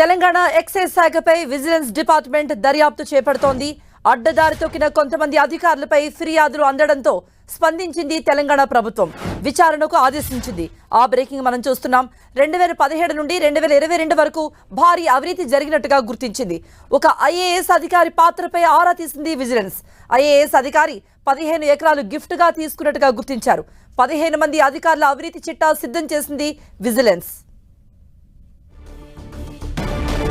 Telangana excise శాఖపై vigilance department దర్యాప్తు చేపడుతోంది. అడ్డదారి తొక్కిన కొంతమంది అధికారులపై ఫిర్యాదులు అందడంతో స్పందించింది తెలంగాణ ప్రభుత్వం. విచారణకు ఆదేశించింది. ఆ బ్రేకింగ్ మనం చూస్తున్నాం. రెండు వేల పదిహేడు నుండి రెండు వేల ఇరవై రెండు వరకు భారీ అవినీతి జరిగినట్టుగా గుర్తించింది. ఒక ఐఏఎస్ అధికారి పాత్రపై ఆరా తీసింది విజిలెన్స్. ఐఏఎస్ అధికారి పదిహేను ఎకరాలు గిఫ్ట్గా తీసుకున్నట్టుగా గుర్తించారు. పదిహేను మంది అధికారుల అవినీతి చిట్టా సిద్ధం చేసింది విజిలెన్స్.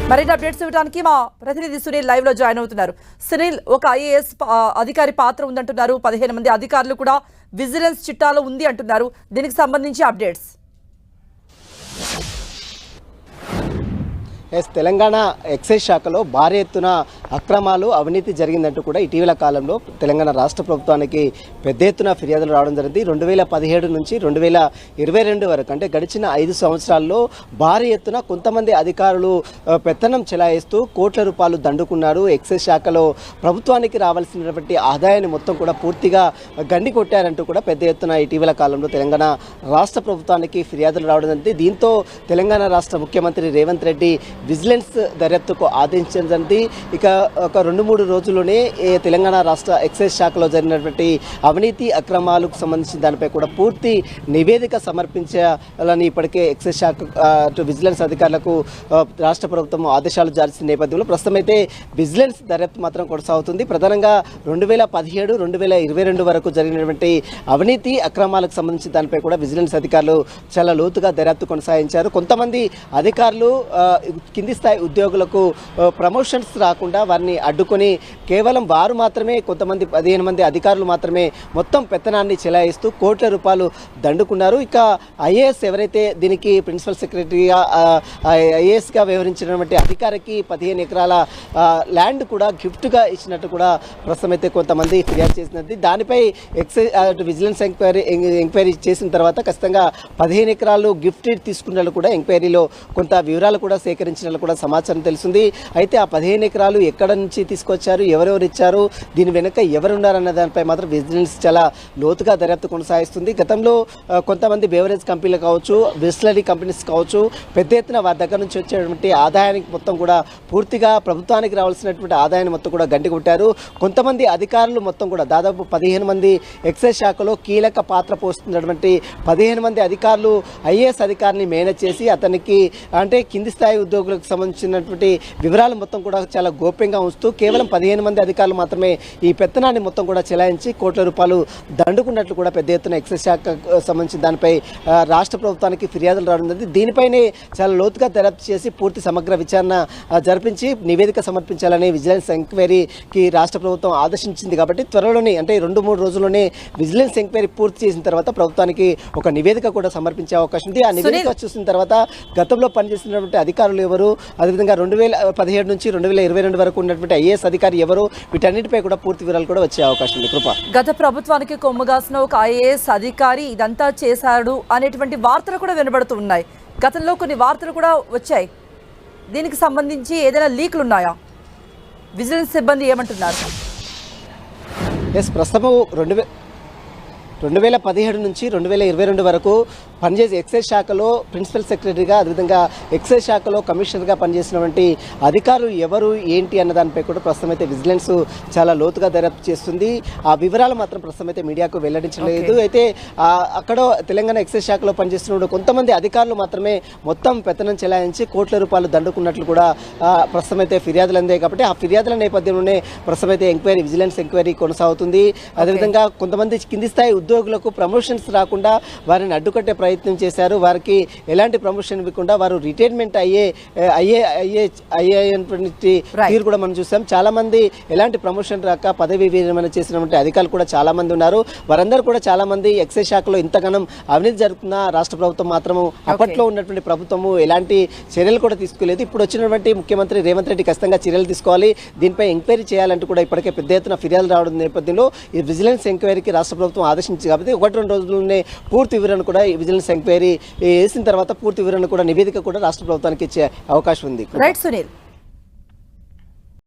మరిన్ని అప్డేట్స్ ఇవ్వడానికి మా ప్రతినిధి సునీల్ లైవ్లో జాయిన్ అవుతున్నారు. సునీల్ ఒక ఐఏఎస్ అధికారి పాత్ర ఉందంటున్నారు. పదిహేను మంది అధికారులు కూడా విజిలెన్స్ చిట్టాలో ఉంది అంటున్నారు. దీనికి సంబంధించి అప్డేట్స్. ఎస్ తెలంగాణ ఎక్సైజ్ శాఖలో భారీ ఎత్తున అక్రమాలు అవినీతి జరిగిందంటూ కూడా ఇటీవల కాలంలో తెలంగాణ రాష్ట్ర ప్రభుత్వానికి పెద్ద ఎత్తున ఫిర్యాదులు రావడం జరిగింది. రెండు వేల పదిహేడు నుంచి రెండు వేల ఇరవై రెండు వరకు అంటే గడిచిన ఐదు సంవత్సరాల్లో భారీ ఎత్తున కొంతమంది అధికారులు పెత్తనం చెలాయిస్తూ కోట్ల రూపాయలు దండుకున్నారు. ఎక్సైజ్ శాఖలో ప్రభుత్వానికి రావాల్సినటువంటి ఆదాయాన్ని మొత్తం కూడా పూర్తిగా గండి కొట్టారంటూ కూడా పెద్ద ఎత్తున ఇటీవల కాలంలో తెలంగాణ రాష్ట్ర ప్రభుత్వానికి ఫిర్యాదులు రావడం జరిగింది. దీంతో తెలంగాణ రాష్ట్ర ముఖ్యమంత్రి రేవంత్ రెడ్డి విజిలెన్స్ దర్యాప్తుకు ఆదేశించడం జరిగింది. ఇక ఒక రెండు మూడు రోజుల్లోనే ఏ తెలంగాణ రాష్ట్ర ఎక్సైజ్ శాఖలో జరిగినటువంటి అవినీతి అక్రమాలకు సంబంధించిన దానిపై కూడా పూర్తి నివేదిక సమర్పించాలని ఇప్పటికే ఎక్సైజ్ శాఖ విజిలెన్స్ అధికారులకు రాష్ట్ర ప్రభుత్వం ఆదేశాలు జారీ నేపథ్యంలో ప్రస్తుతం అయితే విజిలెన్స్ దర్యాప్తు మాత్రం కొనసాగుతుంది. ప్రధానంగా రెండు వేల పదిహేడు రెండు వేల ఇరవై రెండు వరకు జరిగినటువంటి అవినీతి అక్రమాలకు సంబంధించిన దానిపై కూడా విజిలెన్స్ అధికారులు చాలా లోతుగా దర్యాప్తు కొనసాగించారు. కొంతమంది అధికారులు కింది స్థాయి ఉద్యోగులకు ప్రమోషన్స్ రాకుండా వారిని అడ్డుకొని కేవలం వారు మాత్రమే కొంతమంది పదిహేను మంది అధికారులు మాత్రమే మొత్తం పెత్తనాన్ని చెలాయిస్తూ కోట్ల రూపాయలు దండుకున్నారు. ఇక ఐఏఎస్ ఎవరైతే దీనికి ప్రిన్సిపల్ సెక్రటరీగా ఐఏఎస్గా వ్యవహరించినటువంటి అధికారికి పదిహేను ఎకరాల ల్యాండ్ కూడా గిఫ్ట్గా ఇచ్చినట్టు కూడా ప్రస్తుతం అయితే కొంతమంది ఫిర్యాదు చేసినది దానిపై ఎక్సైజ్ అటు విజిలెన్స్ ఎంక్వైరీ ఎంక్వైరీ చేసిన తర్వాత ఖచ్చితంగా పదిహేను ఎకరాలు గిఫ్ట్ తీసుకున్నట్లు కూడా ఎంక్వైరీలో కొంత వివరాలు కూడా సేకరించినట్లు కూడా సమాచారం తెలిసింది అయితే ఆ పదిహేను ఎకరాలు ఎక్కడ నుంచి తీసుకొచ్చారు ఎవరెవరు ఇచ్చారు దీని వెనుక ఎవరున్నారన్న దానిపై మాత్రం విజిలెన్స్ చాలా లోతుగా దర్యాప్తు కొనసాగిస్తుంది. గతంలో కొంతమంది బేవరేజ్ కంపెనీలు కావచ్చు బిస్లరీ కంపెనీస్ కావచ్చు పెద్ద ఎత్తున వారి దగ్గర నుంచి వచ్చేటువంటి ఆదాయానికి మొత్తం కూడా పూర్తిగా ప్రభుత్వానికి రావాల్సినటువంటి ఆదాయాన్ని మొత్తం కూడా గంటి కొట్టారు. కొంతమంది అధికారులు మొత్తం కూడా దాదాపు పదిహేను మంది ఎక్సైజ్ శాఖలో కీలక పాత్ర పోస్తున్నటువంటి పదిహేను మంది అధికారులు ఐఏఎస్ అధికారిని మేనేజ్ చేసి అతనికి అంటే కింది స్థాయి ఉద్యోగులకు సంబంధించినటువంటి వివరాలు మొత్తం కూడా చాలా గోప్యంగా ఉంచుతూ కేవలం పదిహేను మంది అధికారులు మాత్రమే ఈ పెత్తనాన్ని మొత్తం కూడా చెలాయించి కోట్ల రూపాయలు దండుకున్నట్లు కూడా పెద్ద ఎత్తున ఎక్సైజ్ శాఖకు సంబంధించిన దానిపై రాష్ట్ర ప్రభుత్వానికి ఫిర్యాదులు రావడం జరిగింది. దీనిపైనే చాలా లోతుగా దర్యాప్తు చేసి పూర్తి సమగ్ర విచారణ జరిపించి నివేదిక సమర్పించాలని విజిలెన్స్ ఎంక్వైరీకి రాష్ట్ర ప్రభుత్వం ఆదేశించింది కాబట్టి త్వరలోనే అంటే రెండు మూడు రోజుల్లోనే విజిలెన్స్ ఎంక్వైరీ పూర్తి చేసిన తర్వాత ప్రభుత్వానికి ఒక నివేదిక కూడా సమర్పించే అవకాశం ఉంది. ఆ నివేదిక చూసిన తర్వాత గతంలో పనిచేసినటువంటి అధికారులు ఎవరు? అదేవిధంగా రెండు వేల పదిహేడు నుంచి రెండు వేల ఇరవై రెండు వరకు ఉన్నటువంటి ఐఏఎస్ అధికారి ఎవరు వీటన్నిటిపై కూడా పూర్తి వివరాలు కూడా వచ్చే అవకాశం ఉంది. కృప. గత ప్రభుత్వానికి కొమ్ముగాసిన ఒక ఐఏఎస్ అధికారి ఇదంతా చేశాడు అనేటువంటి వార్తలు కూడా వినబడుతూ ఉన్నాయి. గతంలో కొన్ని వార్తలు కూడా వచ్చాయి. దీనికి సంబంధించి ఏదైనా లీకులు ఉన్నాయా? విజిలెన్స్ సిబ్బంది ఏమంటున్నారు? ఎస్ ప్రస్తుతం రెండు రెండు వేల పదిహేడు నుంచి రెండు వేల ఇరవై రెండు వరకు పనిచేసే ఎక్సైజ్ శాఖలో ప్రిన్సిపల్ సెక్రటరీగా అదేవిధంగా ఎక్సైజ్ శాఖలో కమిషనర్గా పనిచేసినటువంటి అధికారులు ఎవరు ఏంటి అన్న దానిపై కూడా ప్రస్తుతం అయితే విజిలెన్స్ చాలా లోతుగా దర్యాప్తు చేస్తుంది. ఆ వివరాలు మాత్రం ప్రస్తుతం అయితే మీడియాకు వెల్లడించలేదు అయితే అక్కడ తెలంగాణ ఎక్సైజ్ శాఖలో పనిచేస్తున్న కొంతమంది అధికారులు మాత్రమే మొత్తం పెత్తనం చెలాయించి కోట్ల రూపాయలు దండుకున్నట్లు కూడా ప్రస్తుతం అయితే ఫిర్యాదులు అందాయి. కాబట్టి ఆ ఫిర్యాదుల నేపథ్యంలోనే ప్రస్తుతం అయితే ఎంక్వైరీ విజిలెన్స్ ఎంక్వైరీ కొనసాగుతుంది. అదేవిధంగా కొంతమంది కింది స్థాయి ఉద్యోగులకు ప్రమోషన్స్ రాకుండా వారిని అడ్డుకట్టే ప్రయత్నం చేశారు. వారికి ఎలాంటి ప్రమోషన్ ఇవ్వకుండా వారు రిటైర్మెంట్ అయ్యే అయ్యే అయ్యే అయ్యే అనేటువంటి Right. తీరు కూడా మనం చూసాం. చాలా మంది ఎలాంటి ప్రమోషన్ రాక పదవి విరమణ చేసినటువంటి అధికారులు కూడా చాలా మంది ఉన్నారు. వారందరూ కూడా చాలా మంది ఎక్సైజ్ శాఖలో ఇంతగానం అవినీతి జరుగుతున్న రాష్ట్ర ప్రభుత్వం మాత్రము అప్పట్లో ఉన్నటువంటి ప్రభుత్వము ఎలాంటి చర్యలు కూడా తీసుకోలేదు. ఇప్పుడు వచ్చినటువంటి ముఖ్యమంత్రి రేవంత్ రెడ్డి ఖచ్చితంగా చర్యలు తీసుకోవాలి. దీనిపై ఎంక్వైరీ చేయాలంటూ కూడా ఇప్పటికే పెద్ద ఎత్తున ఫిర్యాదులు రావడం నేపథ్యంలో ఈ విజిలెన్స్ ఎంక్వైరీకి రాష్ట్ర ప్రభుత్వం ఆదేశించింది కాబట్టి ఒకటి రెండు రోజుల్లోనే పూర్తి వివరణ కూడా విజిలెన్స్ ఎంక్వైరీ వేసిన తర్వాత పూర్తి వివరణ కూడా నివేదిక కూడా రాష్ట్ర ప్రభుత్వానికి ఇచ్చే అవకాశం ఉంది. రైట్ సునీల్.